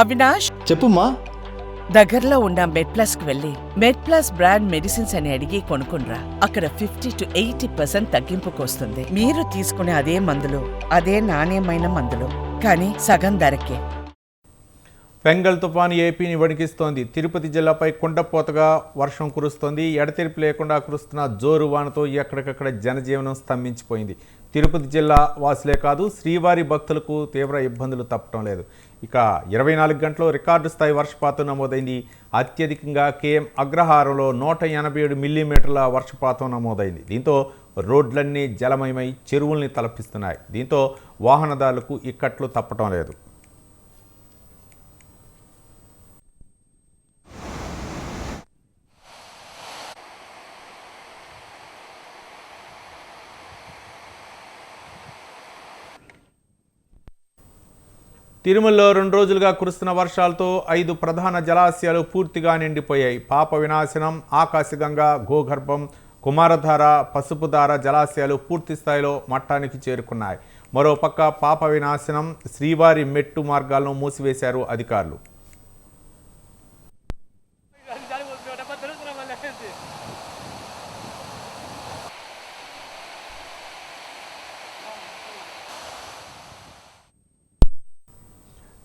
అవినాష్? చెప్పుమా దగ్గరలో ఉన్న మెడ్ ప్లస్కు వెళ్ళి మెడ్ ప్లస్ బ్రాండ్ మెడిసిన్స్ అని అడిగి కొనుక్కునరా అక్కడ ఫిఫ్టీ టు ఎయిటీ పర్సెంట్ తగ్గింపుకు వస్తుంది మీరు తీసుకునే అదే మందులు అదే నాణ్యమైన మందులు కానీ సగం ధరకే. బెంగల్ తుఫాను ఏపీని వణికిస్తోంది. తిరుపతి జిల్లాపై కుండపోతగా వర్షం కురుస్తోంది. ఎడతెరిపి లేకుండా కురుస్తున్న జోరు వానతో ఎక్కడికక్కడ జనజీవనం స్తంభించిపోయింది. తిరుపతి జిల్లా వాసులే కాదు శ్రీవారి భక్తులకు తీవ్ర ఇబ్బందులు తప్పటం లేదు. ఇక ఇరవై నాలుగు గంటలు రికార్డు స్థాయి వర్షపాతం నమోదైంది. అత్యధికంగా కేఎం అగ్రహారంలో నూట ఎనభై ఏడు మిల్లీమీటర్ల వర్షపాతం నమోదైంది. దీంతో రోడ్లన్నీ జలమయమై చెరువుల్ని తలపిస్తున్నాయి. దీంతో వాహనదారులకు ఇక్కట్లు తప్పటం లేదు. తిరుమలలో రెండు రోజులుగా కురుస్తున్న వర్షాలతో ఐదు ప్రధాన జలాశయాలు పూర్తిగా నిండిపోయాయి. పాప వినాశనం ఆకాశగంగా గోగర్భం కుమారధార పసుపుధార జలాశయాలు పూర్తి స్థాయిలో మట్టానికి చేరుకున్నాయి. మరోపక్క పాప వినాశనం శ్రీవారి మెట్టు మార్గాలను మూసివేశారు అధికారులు.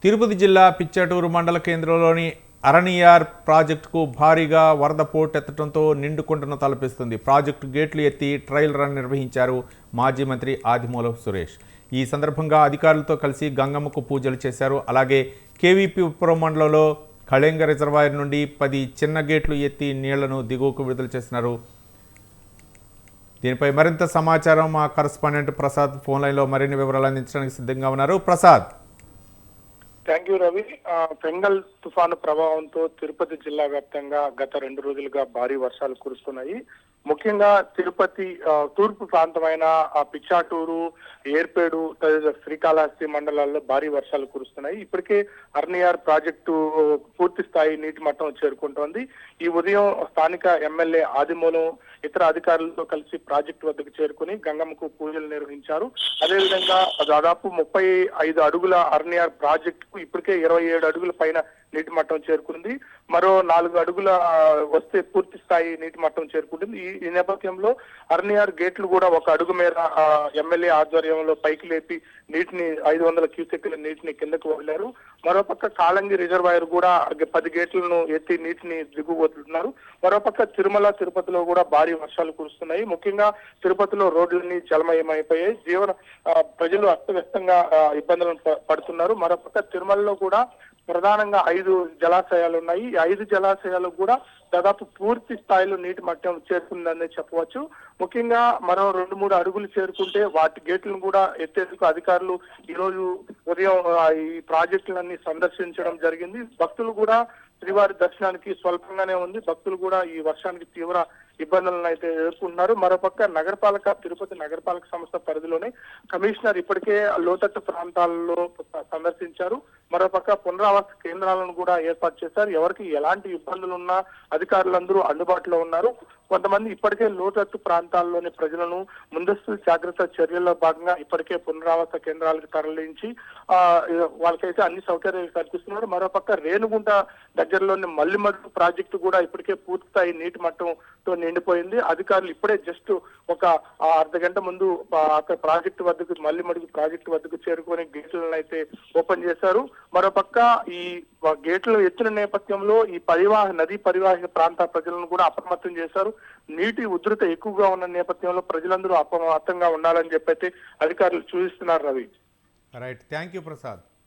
తిరుపతి జిల్లా పిచ్చటూరు మండల కేంద్రంలోని అరణియార్ ప్రాజెక్టుకు భారీగా వరద పోటెత్తడంతో నిండుకుంటను తలపిస్తుంది. ప్రాజెక్టు గేట్లు ఎత్తి ట్రయల్ రన్ నిర్వహించారు మాజీ మంత్రి ఆదిమూలపు సురేష్. ఈ సందర్భంగా అధికారులతో కలిసి గంగమ్మకు పూజలు చేశారు. అలాగే కేవీపీపురం మండలంలో కళింగ రిజర్వాయర్ నుండి పది చిన్న గేట్లు ఎత్తి నీళ్ళను దిగువకు విడుదల చేసినారు. దీనిపై మరింత సమాచారం మా కరస్పాండెంట్ ప్రసాద్ ఫోన్ లైన్లో మరిన్ని వివరాలు అందించడానికి సిద్ధంగా ఉన్నారు. Prasad. Thank you Ravi Fengal తుఫాను ప్రభావంతో తిరుపతి జిల్లా వ్యాప్తంగా గత రెండు రోజులుగా భారీ వర్షాలు కురుస్తున్నాయి. ముఖ్యంగా తిరుపతి తూర్పు ప్రాంతమైన ఆ పిచ్చాటూరు ఏర్పేడు తదితర శ్రీకాళహస్తి మండలాల్లో భారీ వర్షాలు కురుస్తున్నాయి. ఇప్పటికే అర్నియార్ ప్రాజెక్టు పూర్తి స్థాయి నీటి మట్టం చేరుకుంటోంది. ఈ ఉదయం స్థానిక ఎమ్మెల్యే ఆదిమూలం ఇతర అధికారులతో కలిసి ప్రాజెక్టు వద్దకు చేరుకుని గంగమ్మకు పూజలు నిర్వహించారు. అదేవిధంగా దాదాపు ముప్పై ఐదు అడుగుల అర్నియార్ ప్రాజెక్టుకు ఇప్పటికే ఇరవై ఏడు అడుగుల పైన నీటి మట్టం చేరుకుంది. మరో నాలుగు అడుగుల వస్తే పూర్తి స్థాయి నీటి మట్టం చేరుకుంటుంది. ఈ నేపథ్యంలో అర్నియార్ గేట్లు కూడా ఒక అడుగు మేర ఎమ్మెల్యే ఆధ్వర్యంలో పైకి లేపి నీటిని ఐదు వందల క్యూసెక్ల నీటిని కిందకు వదిలారు. మరోపక్క కాలంగి రిజర్వాయర్ కూడా పది గేట్లను ఎత్తి నీటిని దిగువ వదులుతున్నారు మరోపక్క తిరుమల తిరుపతిలో కూడా భారీ వర్షాలు కురుస్తున్నాయి. ముఖ్యంగా తిరుపతిలో రోడ్లన్నీ జలమయమైపోయాయి జీవన ప్రజలు అస్తవ్యస్తంగా ఇబ్బందులను పడుతున్నారు. మరోపక్క తిరుమలలో కూడా ప్రధానంగా ఐదు జలాశయాలు ఉన్నాయి. ఈ ఐదు జలాశయాలు కూడా దాదాపు పూర్తి స్థాయిలో నీటి మట్టం చేరుకుందని చెప్పవచ్చు. ముఖ్యంగా మరో రెండు మూడు అడుగులు చేరుకుంటే వాటి గేట్లను కూడా ఎత్తేందుకు అధికారులు ఈ రోజు ఉదయం ఈ ప్రాజెక్టులన్నీ సందర్శించడం జరిగింది. భక్తులు కూడా శ్రీవారి దర్శనానికి స్వల్పంగానే ఉంది. భక్తులు కూడా ఈ వర్షానికి తీవ్ర ఇబ్బందులను అయితే ఎదుర్కొంటున్నారు. మరోపక్క నగరపాలక తిరుపతి నగరపాలక సంస్థ పరిధిలోనే కమిషనర్ ఇప్పటికే లోతట్టు ప్రాంతాల్లో సందర్శించారు. మరోపక్క పునరావాస కేంద్రాలను కూడా ఏర్పాటు చేశారు. ఎవరికి ఎలాంటి ఇబ్బందులు ఉన్నా అధికారులందరూ అందుబాటులో ఉన్నారు. కొంతమంది ఇప్పటికే లోతట్టు ప్రాంతాల్లోని ప్రజలను ముందస్తు జాగ్రత్త చర్యల్లో భాగంగా ఇప్పటికే పునరావాస కేంద్రాలకు తరలించి ఆ వాళ్ళకైతే అన్ని సౌకర్యాలు కల్పిస్తున్నారు. మరోపక్క రేణుగుంట దగ్గరలోని మల్లిమడుగు ప్రాజెక్టు కూడా ఇప్పటికే పూర్తయి నీటి మట్టం తో నిండిపోయింది. అధికారులు ఇప్పుడే జస్ట్ ఒక అర్ధ గంట ముందు అక్కడ ప్రాజెక్టు వద్దకు మల్లిమడుగు ప్రాజెక్టు వద్దకు చేరుకొని గేట్లను అయితే ఓపెన్ చేశారు. మరోపక్క ఈ గేట్లు ఎత్తున నేపథ్యంలో ఈ పరివాహ నదీ పరివాహక ప్రాంత ప్రజలను కూడా అప్రమత్తం చేశారు. నీటి ఉధృత ఎక్కువగా ఉన్న నేపథ్యంలో ప్రజలందరూ అప్రమత్తంగా ఉండాలని చెప్పైతే అధికారులు చూపిస్తున్నారు Ravi. Right thank you Prasad